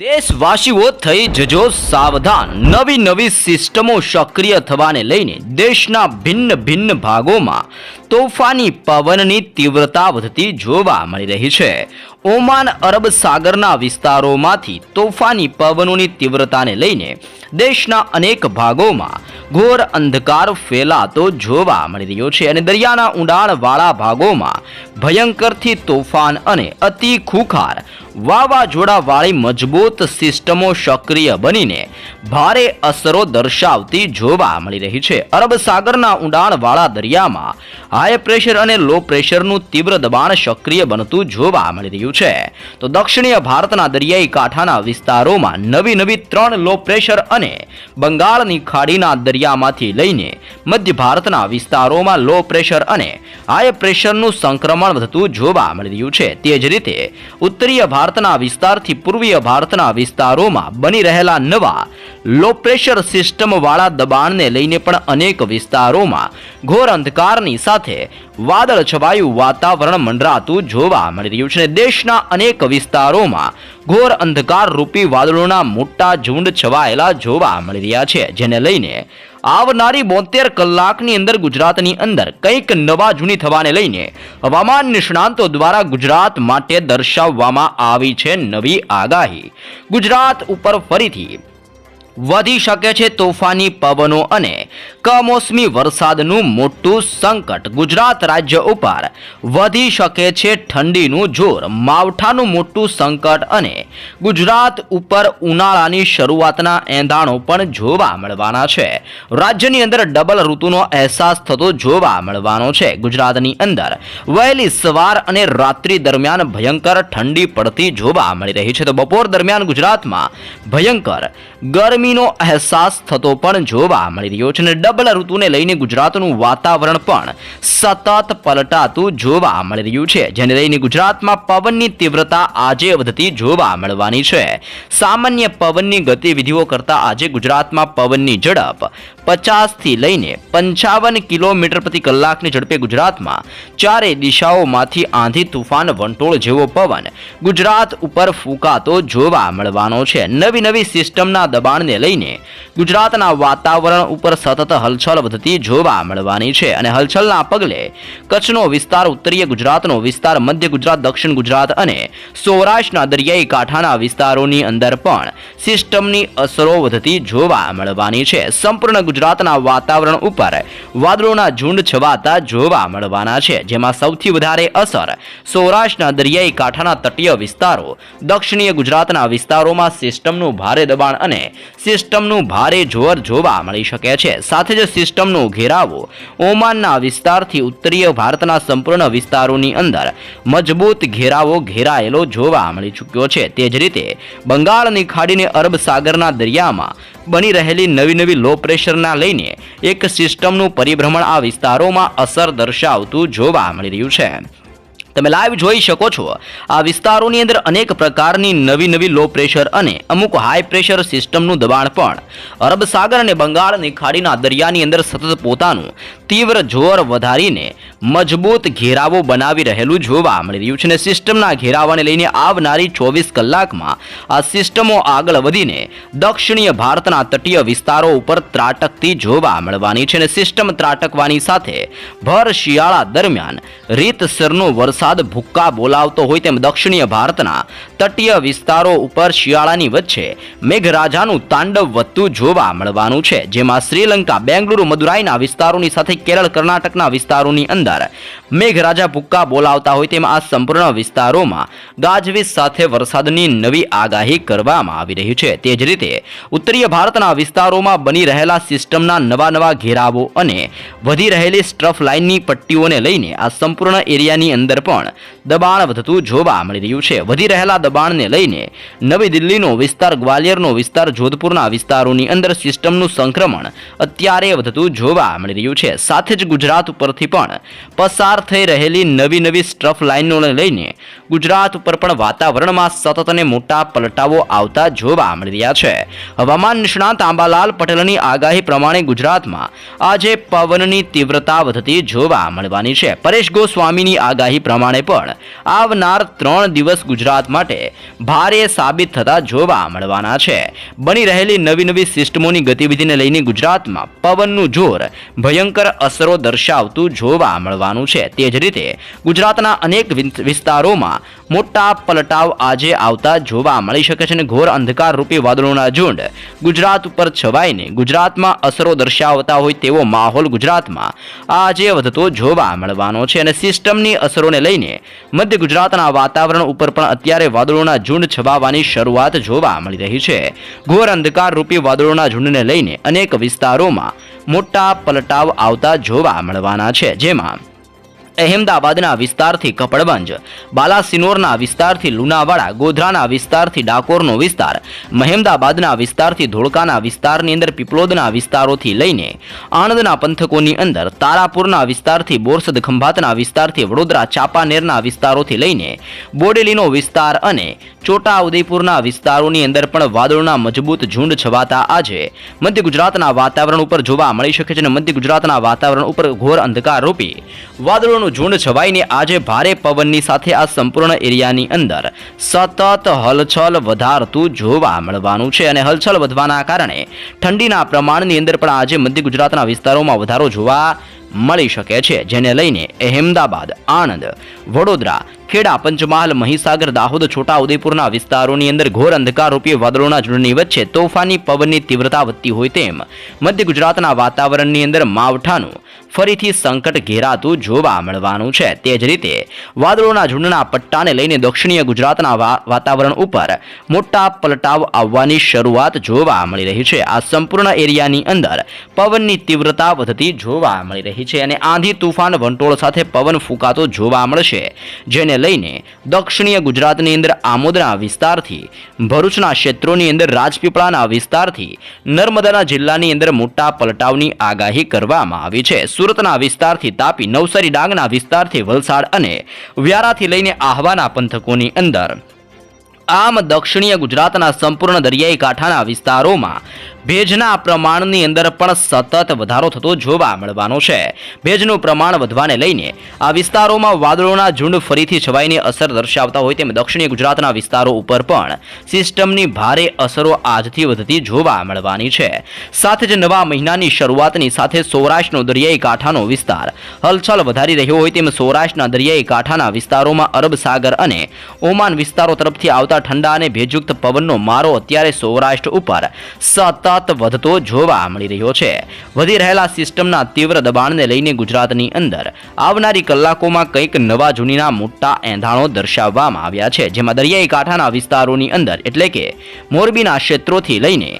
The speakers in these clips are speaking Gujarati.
દેશવાસીઓ થઈ જજો સાવધાન. નવી નવી સિસ્ટમો સક્રિય થવાને લઈને દેશના ભિન્ન ભિન્ન ભાગોમાં તોફાની પવનની તીવ્રતા વધતી જોવા મળી રહી છે. ઓમાન અરબ સાગરના વિસ્તારોમાંથી તોફાની પવનોની તીવ્રતાને લઈને દેશના અનેક ભાગોમાં ઘોર અંધકાર ફેલાતો જોવા મળી રહ્યો છે અને દરિયાના ઊંડાણવાળા ભાગોમાં ભયંકરથી તોફાન અને અતિ ખુખાર વાવાઝોડાવાળી મજબૂત સિસ્ટમો સક્રિય બનીને ભારે અસરો દર્શાવતી જોવા મળી રહી છે. અરબ સાગરના ઊંડાણવાળા દરિયામાં હાઈ પ્રેશર અને લો પ્રેશરનું તીવ્ર દબાણ સક્રિય બનતું જોવા મળી રહ્યું છે. તો દક્ષિણીય ભારતના દરિયાઈ કાંઠાના વિસ્તારોમાં નવી નવી ત્રણ લો પ્રેશર અને બંગાળની ખાડીના દરિયામાંથી લઈને મધ્ય ભારતના વિસ્તારોમાં લો પ્રેશર અને હાઈ પ્રેશરનું સંક્રમણ વધતું જોવા મળી રહ્યું છે. તે જ રીતે ઉત્તરીય ભારતના વિસ્તારથી પૂર્વીય ભારતના વિસ્તારોમાં બની રહેલા નવા લો પ્રેશર સિસ્ટમવાળા દબાણને લઈને પણ અનેક વિસ્તારોમાં ઘોર અંધકારની સાથે વાદળ છવાયું વાતાવરણ મંડરાતું જોવા મળી રહ્યું છે. દેશના અનેક વિસ્તારોમાં ઘોર અંધકાર રૂપી વાદળોના મોટા ઝુંડ છવાયેલા જોવા મળી રહ્યા છે, જેને લઈને આવનારી બોતેર કલાકની અંદર ગુજરાતની અંદર કંઈક નવા જૂની થવાને લઈને હવામાન નિષ્ણાંતો દ્વારા ગુજરાત માટે દર્શાવવામાં આવી છે નવી આગાહી. ગુજરાત ઉપર ફરીથી વધી શકે છે તોફાની પવનો અને કમોસમી વરસાદનું મોટું સંકટ. ગુજરાત રાજ્ય ઉપર વધી શકે છે ઠંડીનું જોર. માવઠાનું મોટું સંકટ અને ગુજરાત ઉપર ઉનાળાની શરૂઆતના એંધાણો પણ જોવા મળવાના છે. રાજ્યની અંદર ડબલ ઋતુનો અહેસાસ થતો જોવા મળવાનો છે. ગુજરાતની અંદર વહેલી સવાર અને રાત્રિ દરમિયાન ભયંકર ઠંડી પડતી જોવા મળી રહી છે. તો બપોર દરમિયાન ગુજરાતમાં ભયંકર ગરમીનો અહેસાસ થતો પણ જોવા મળી રહ્યો છે અને ડબલ ઋતુને લઈને ગુજરાતનું વાતાવરણ પણ સતત પલટાતું જોવા મળી રહ્યું છે. જેને લઈને ગુજરાતમાં પવનની તીવ્રતા આજે વધતી જોવા મળવાની છે. સામાન્ય પવનની ગતિવિધિઓ કરતાં આજે ગુજરાતમાં પવનની ઝડપ પચાસથી લઈને પંચાવન કિલોમીટર પ્રતિ કલાકની ઝડપે ગુજરાતમાં ચારે દિશાઓમાંથી આંધી તુફાન વંટોળ જેવો પવન ગુજરાત ઉપર ફૂંકાતો જોવા મળવાનો છે. નવી નવી સિસ્ટમના દબાણને લઈને ગુજરાતના વાતાવરણ ઉપર સતત હલચલ વધતી જોવા મળવાની છે અને હલચલના પગલે કચ્છનો વિસ્તાર, ઉત્તરીય ગુજરાતનો વિસ્તાર, મધ્ય ગુજરાત, દક્ષિણ ગુજરાત અને સૌરાષ્ટ્રના દરિયાઈ કાંઠાના વિસ્તારોની અંદર પણ સિસ્ટમની અસરો વધતી જોવા મળવાની છે. સંપૂર્ણ ગુજરાતના વાતાવરણ ઉપર વાદળોના ઝુંડ છવાતા જોવા મળવાના છે, જેમાં સૌથી વધારે અસર સૌરાષ્ટ્રના દરિયાઈ કાંઠાના તટીય વિસ્તારો, દક્ષિણીય ગુજરાતના વિસ્તારોમાં સિસ્ટમનું ભારે દબાણ અને સિસ્ટમનું ભારે જોર જોવા મળી શકે છે. સાથે જ સિસ્ટમનો ઘેરાવો. ઓમાનના વિસ્તારથી ઉત્તરીય ભારતના સંપૂર્ણ વિસ્તારોની અંદર મજબૂત ઘેરાવો ઘેરાયેલો જોવા મળી ચૂક્યો છે. તે જ રીતે બંગાળની ખાડીને અરબ સાગરના દરિયામાં બની રહેલી નવી નવી લો પ્રેશરના લઈને એક સિસ્ટમનું પરિભ્રમણ આ વિસ્તારોમાં અસર દર્શાવતું જોવા મળી રહ્યું છે. તમે લાઈવ જોઈ શકો છો. આ વિસ્તારોની અંદર અનેક પ્રકારની નવી નવી લો પ્રેશર અને અમુક હાઈ પ્રેશર સિસ્ટમનું દબાણ પણ. અરબ સાગર અને બંગાળની ખાડીના દરિયાની અંદર સતત પોતાનું તીવ્ર જોર વધારીને મજબૂત ઘેરાવો બનાવી રહેલું જોવા મળી રહ્યું છે અને સિસ્ટમના ઘેરાવાને લઈને આવનારી ચોવીસ કલાકમાં આ સિસ્ટમો આગળ વધીને દક્ષિણીય ભારતના તટીય વિસ્તારો ઉપર ત્રાટકતી જોવા મળવાની છે અને સિસ્ટમ ત્રાટકવાની સાથે ભર શિયાળા દરમિયાન રીતસરનો વરસાદ ભૂક્કા બોલાવતો હોય તેમ દક્ષિણીય ભારતના તટીય વિસ્તારો ઉપર શિયાળાની વચ્ચે મેઘરાજાનું તાંડવ વધતું જોવા મળવાનું છે, જેમાં શ્રીલંકા, બેંગલુરુ, મદુરાઈના વિસ્તારોની સાથે કેરળ, કર્ણાટકના વિસ્તારોની અંદર મેઘરાજા ભૂક્કા બોલાવતા હોય તેમ આ સંપૂર્ણ વિસ્તારોમાં ગાજવીજ સાથે વરસાદની નવી આગાહી કરવામાં આવી રહી છે. તે જ રીતે ઉત્તરીય ભારતના વિસ્તારોમાં બની રહેલા સિસ્ટમના નવા નવા ઘેરાવો અને વધી રહેલી સ્ટ્રફ લાઇનની પટ્ટીઓને લઈને આ સંપૂર્ણ એરિયાની અંદર પણ દબાણ વધતું જોવા મળી રહ્યું છે. વધી રહેલા દબાણને લઈને નવી દિલ્હીનો વિસ્તાર, ગ્વાલિયરનો વિસ્તાર, જોધપુરના વિસ્તારોની અંદર સિસ્ટમનું સંક્રમણ અત્યારે વધતું જોવા મળી રહ્યું છે. સાથે જ ગુજરાત ઉપરથી પણ પસાર થઈ રહેલી નવી નવી સ્ટ્રફ લાઇનોને લઈને ગુજરાત ઉપર પણ વાતાવરણમાં સતત અને મોટા પલટાવો આવતા જોવા મળી રહ્યા છે. હવામાન નિષ્ણાંત આંબાલાલ પટેલની આગાહી પ્રમાણે ગુજરાતમાં આજે પવનની તીવ્રતા વધતી જોવા મળવાની છે. પરેશ ગોસ્વામીની આગાહી પ્રમાણે પણ આવનાર ત્રણ દિવસ ગુજરાત માટે ભારે સાબિત થતા જોવા મળવાના છે. બની રહેલી નવી નવી સિસ્ટમોની ગતિવિધિને લઈને ગુજરાતમાં પવનનું જોર ભયંકર અસરો દર્શાવતું જોવા મળવાનું છે. તે જ રીતે ગુજરાતના અનેક વિસ્તારોમાં મોટા પલટાવ આજે આવતા જોવા મળી શકે છે અને ઘોર અંધકાર રૂપી વાદળોના ઝુંડ ગુજરાત ઉપર છવાઈને ગુજરાતમાં અસરો દર્શાવતા હોય તેવો માહોલ ગુજરાતમાં આજે વધતો જોવા મળવાનો છે અને સિસ્ટમની અસરોને લઈને મધ્ય ગુજરાતના વાતાવરણ ઉપર પણ અત્યારે વાદળોના ઝુંડ છવાવાની શરૂઆત જોવા મળી રહી છે. ઘોર અંધકાર રૂપી વાદળોના ઝુંડને લઈને અનેક વિસ્તારોમાં મોટા પલટાવ આવતા જોવા મળવાના છે. જેમાં અહેમદાબાદના વિસ્તારથી કપડવંજ બાલાસિનોરના વિસ્તારથી લુણાવાડા, ગોધરાના વિસ્તારથી ડાકોરનો વિસ્તાર, મહેમદાબાદના વિસ્તારથી ધોળકાના વિસ્તારની અંદર પીપલોદના વિસ્તારોથી લઈને આણંદના પંથકોની અંદર, તારાપુરના વિસ્તારથી બોરસદ ખંભાતના વિસ્તારથી વડોદરા, ચાપાનેરના વિસ્તારોથી લઈને બોડેલીનો વિસ્તાર અને છોટાઉદેપુરના વિસ્તારોની અંદર પણ વાદળોના મજબૂત ઝુંડ છવાતા આજે મધ્ય ગુજરાતના વાતાવરણ ઉપર જોવા મળી શકે છે અને મધ્ય ગુજરાતના વાતાવરણ ઉપર ઘોર અંધકાર રૂપી વાદળોનું ઝુંડ છવાઈને આજે ભારે પવનની સાથે આ સંપૂર્ણ એરિયાની અંદર સતત હલચલ વધારતું જોવા મળવાનું છે અને હલચલ વધવાના કારણે ઠંડીના પ્રમાણની અંદર પણ આજે મધ્ય ગુજરાતના વિસ્તારોમાં વધારો જોવા મળી શકે છે, જેને લઈને અહેમદાબાદ, આણંદ, વડોદરા ખેડા, પંચમહાલ, મહીસાગર, દાહોદ, છોટાઉદેપુરના વિસ્તારોની અંદર ઘોર અંધકારરૂપી વાદળોના ઝુંડની વચ્ચે તોફાની પવનની તીવ્રતા વધતી હોય તેમ મધ્ય ગુજરાતના વાતાવરણની અંદર માવઠાનું ફરીથી સંકટ ઘેરાતું જોવા મળવાનું છે. તે જ રીતે વાદળોના ઝુંડના પટ્ટાને લઈને દક્ષિણીય ગુજરાતના વાતાવરણ ઉપર મોટા પલટાવ આવવાની શરૂઆત જોવા મળી રહી છે. આ સંપૂર્ણ એરિયાની અંદર પવનની તીવ્રતા વધતી જોવા મળી રહી છે અને આંધી તુફાન વંટોળ સાથે પવન ફૂંકાતો જોવા મળશે, જેને લઈને દક્ષિણીય ગુજરાતની અંદર આમોદના વિસ્તારથી, ભરૂચના ક્ષેત્રોની અંદર રાજપીપળાના વિસ્તારથી, નર્મદાના જિલ્લાની અંદર મોટા પલટાવની આગાહી કરવામાં આવી છે. સુરતના વિસ્તારથી તાપી, નવસારી ડાંગના વિસ્તારથી વલસાડ અને વ્યારાથી લઈને આહવાના પંથકોની અંદર આમ દક્ષિણીય ગુજરાતના સંપૂર્ણ દરિયાઈ કાંઠાના વિસ્તારોમાં ભેજના પ્રમાણની અંદર પણ સતત વધારો થતો જોવા મળવાનો છે. ભેજનું પ્રમાણ વધવાને લઈને આ વિસ્તારોમાં વાદળોના ઝુંડ ફરીથી છવાઈને અસર દર્શાવતા હોય તેમ દક્ષિણીય ગુજરાતના વિસ્તારો ઉપર પણ સિસ્ટમની ભારે અસરો આજથી વધતી જોવા મળવાની છે. સાથે જ નવા મહિનાની શરૂઆતની સાથે સૌરાષ્ટ્રનો દરિયાઈ કાંઠાનો વિસ્તાર હલચલ વધારી રહ્યો હોય તેમ સૌરાષ્ટ્રના દરિયાઈ કાંઠાના વિસ્તારોમાં અરબ સાગર અને ઓમાન વિસ્તારો તરફથી આવતા ઠંડા અને ભેજયુક્ત પવનનો મારો અત્યારે સૌરાષ્ટ્ર ઉપર સતત વધતો જોવા મળી રહ્યો છે. વધી રહેલા સિસ્ટમના તીવ્ર દબાણને લઈને ગુજરાતની અંદર આવનારી કલાકોમાં કંઈક નવા જૂનીના મોટા એંધાણો દર્શાવવામાં આવ્યા છે. જેમાં દરિયાઈ કાંઠાના વિસ્તારોની અંદર એટલે કે મોરબીના ક્ષેત્રોથી લઈને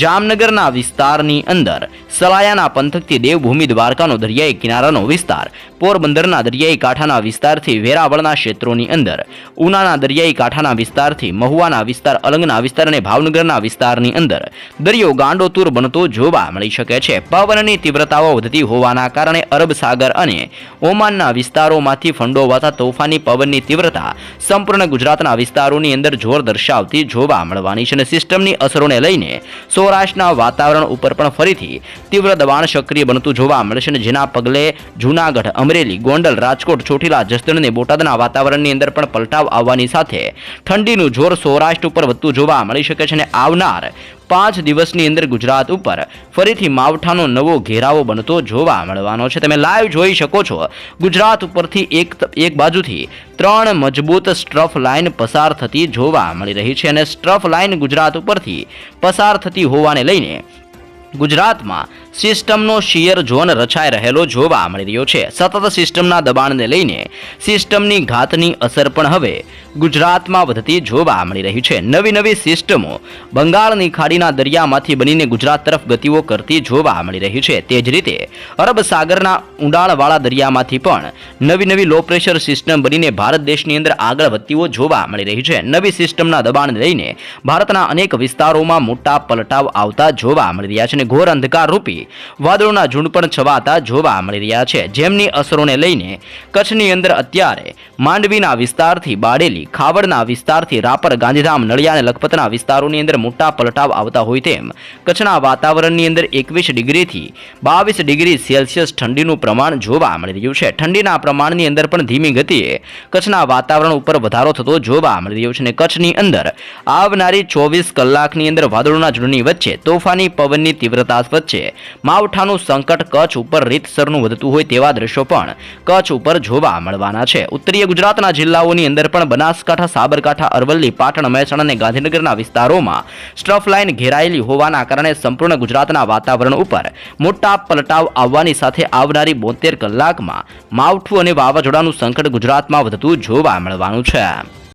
જામનગરના વિસ્તારની અંદર સલાયાના પંથકથી દેવભૂમિ દ્વારકાનો દરિયાઈ કિનારાનો વિસ્તાર, પોરબંદરના દરિયાઈ કાંઠાના વિસ્તારથી વેરાવળના ક્ષેત્રોની અંદર ઉનાના દરિયાઈ કાંઠાના વિસ્તારથી મહુવાના વિસ્તાર અલંગના વિસ્તાર અને ભાવનગરના વિસ્તારની અંદર દરિયો ગાંડોતુર બનતો જોવા મળી શકે છે. પવનની તીવ્રતાઓ વધતી હોવાના કારણે અરબ સાગર અને ઓમાનના વિસ્તારોમાંથી ફંડોવાતા તોફાની પવનની તીવ્રતા સંપૂર્ણ ગુજરાતના વિસ્તારોની અંદર જોર દર્શાવતી જોવા મળવાની છે અને સિસ્ટમની અસરોને લઈને સૌરાષ્ટ્રના વાતાવરણ ઉપર પણ ફરીથી તીવ્ર દબાણ સક્રિય બનતું જોવા મળશે અને જેના પગલે જૂનાગઢ, અમરેલી, ગોંડલ, રાજકોટ, ચોટીલા જસદણ અને બોટાદના વાતાવરણની અંદર પણ પલટાવ આવવાની સાથે ઠંડીનું જોર સૌરાષ્ટ્ર ઉપર વધતું જોવા મળી શકે છે અને આવનાર પાંચ દિવસની અંદર ગુજરાત ઉપર ફરીથી માવઠાનો નવો ઘેરાવો બનતો જોવા મળવાનો છે. તમે લાઈવ જોઈ શકો છો. ગુજરાત ઉપરથી એક એક બાજુથી ત્રણ મજબૂત સ્ટ્રફ લાઇન પસાર થતી જોવા મળી રહી છે અને સ્ટ્રફ લાઇન ગુજરાત ઉપરથી પસાર થતી હોવાને લઈને ગુજરાતમાં સિસ્ટમનો શિયર ઝોન રચાઈ રહેલો જોવા મળી રહ્યો છે. સતત સિસ્ટમના દબાણને લઈને સિસ્ટમની ઘાતની અસર પણ હવે ગુજરાતમાં વધતી જોવા મળી રહી છે. નવી નવી સિસ્ટમો બંગાળની ખાડીના દરિયામાંથી બનીને ગુજરાત તરફ ગતિઓ કરતી જોવા મળી રહી છે. તે જ રીતે અરબ સાગરના ઊંડાણવાળા દરિયામાંથી પણ નવી નવી લો પ્રેશર સિસ્ટમ બનીને ભારત દેશની અંદર આગળ વધતીઓ જોવા મળી રહી છે. નવી સિસ્ટમના દબાણને લઈને ભારતના અનેક વિસ્તારોમાં મોટા પલટાવ આવતા જોવા મળી રહ્યા છે ઘોર અંધકાર રૂપી વાદળોના ઝુંડ પણ છવાતા જોવા મળી રહ્યા છે. જેમની અસરોને લઈને કચ્છની અંદર અત્યારે માંડવીના વિસ્તારથી બાડેલી, ખાવડના વિસ્તારથી રાપર, ગાંધીધામ નળિયા અને લખપતના વિસ્તારોની અંદર મોટા પલટાવ આવતા હોય તેમ કચ્છના વાતાવરણની અંદર એકવીસ ડિગ્રીથી બાવીસ ડિગ્રી સેલ્સિયસ ઠંડીનું પ્રમાણ જોવા મળી રહ્યું છે. ઠંડીના પ્રમાણની અંદર પણ ધીમી ગતિએ કચ્છના વાતાવરણ ઉપર વધારો થતો જોવા મળી રહ્યો છે અને કચ્છની અંદર આવનારી ચોવીસ કલાકની અંદર વાદળોના ઝુંડની વચ્ચે તોફાની પવનની તીવ્રતા છે. માવઠાનું સંકટ કચ્છ ઉપર રીતસરનું વધતું હોય તેવા દ્રશ્યો પણ કચ્છ ઉપર જોવા મળવાના છે. ઉત્તરીય ગુજરાતના જિલ્લાઓની અંદર પણ બનાસકાંઠા, સાબરકાંઠા, અરવલ્લી, પાટણ, મહેસાણા અને ગાંધીનગરના વિસ્તારોમાં સ્ટ્રફ લાઇન ઘેરાયેલી હોવાના કારણે સંપૂર્ણ ગુજરાતના વાતાવરણ ઉપર મોટા પલટાવ આવવાની સાથે આવનારી બોતેર કલાકમાં માવઠું અને વાવાઝોડાનું સંકટ ગુજરાતમાં વધતું જોવા મળવાનું છે.